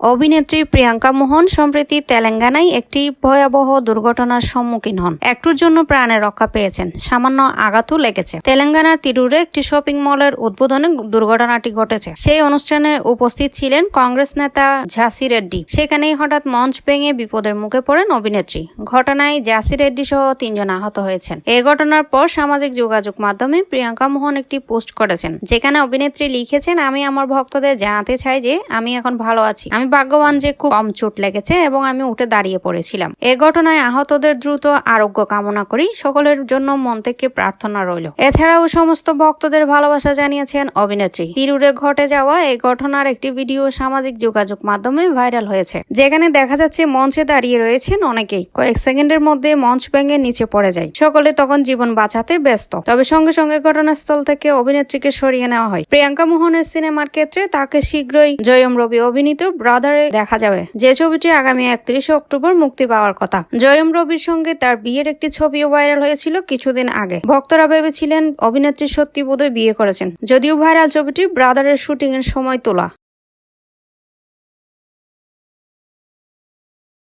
অভিনেত্রী প্রিয়াঙ্কা মোহন সম্প্রতি তেলেঙ্গানায় একটি ভয়াবহ দুর্ঘটনার সম্মুখীন হন। একটুর জন্য প্রাণে রক্ষা পেয়েছেন। সামান্য আঘাতও লেগেছে। তেলেঙ্গানার তিরুরে একটি শপিং মলের উদ্বোধনে দুর্ঘটনাটি ঘটেছে। সেই অনুষ্ঠানে উপস্থিত ছিলেন কংগ্রেস নেতা ঝাঁসি রেড্ডি। সেখানেই হঠাৎ মঞ্চ ভেঙে বিপদের মুখে পড়েন অভিনেত্রী। ঘটনায় ঝাঁসি রেড্ডি সহ তিনজন আহত হয়েছেন। এ ঘটনার পর সামাজিক যোগাযোগ মাধ্যমে প্রিয়াঙ্কা মোহন একটি পোস্ট করেছেন। যেখানে অভিনেত্রী লিখেছেন, আমি আমার ভক্তদের জানাতে চাই যে আমি এখন ভালো আছি। আমি ভাগ্যবান যে খুব কম চোট লেগেছে এবং আমি উঠে দাঁড়িয়ে পড়েছিলাম। এ ঘটনায় আহতদের দ্রুত আরোগ্য কামনা করি। সকলের জন্য মন থেকে প্রার্থনা রইল। এছাড়াও সমস্ত ভক্তদের ভালোবাসা জানিয়েছেন অভিনেত্রী। তিরুরে ঘটে যাওয়া এই ঘটনার একটি ভিডিও সামাজিক যোগাযোগ মাধ্যমে ভাইরাল হয়েছে। যেখানে দেখা যাচ্ছে মঞ্চে দাঁড়িয়ে রয়েছেন অনেকেই। কয়েক সেকেন্ডের মধ্যে মঞ্চ ভেঙে নিচে পড়ে যায়। সকলে তখন জীবন বাঁচাতে ব্যস্ত। তবে সঙ্গে সঙ্গে ঘটনাস্থল থেকে অভিনেত্রীকে সরিয়ে নেওয়া হয়। প্রিয়াঙ্কা মোহনের সিনেমার ক্ষেত্রে তাকে শীঘ্রই জয়ম রবি অভিনীত ব্রাদারে দেখা যাবে। যে ছবিটি আগামী একত্রিশে অক্টোবর মুক্তি পাওয়ার কথা। জয়ম রবির সঙ্গে তার বিয়ের একটি ছবিও ভাইরাল হয়েছিল কিছুদিন আগে। ভক্তরা ভেবেছিলেন অভিনেত্রী সত্যি বোধহয় বিয়ে করেছেন। যদিও ভাইরাল ছবিটি ব্রাদারের শুটিং এর সময় তোলা।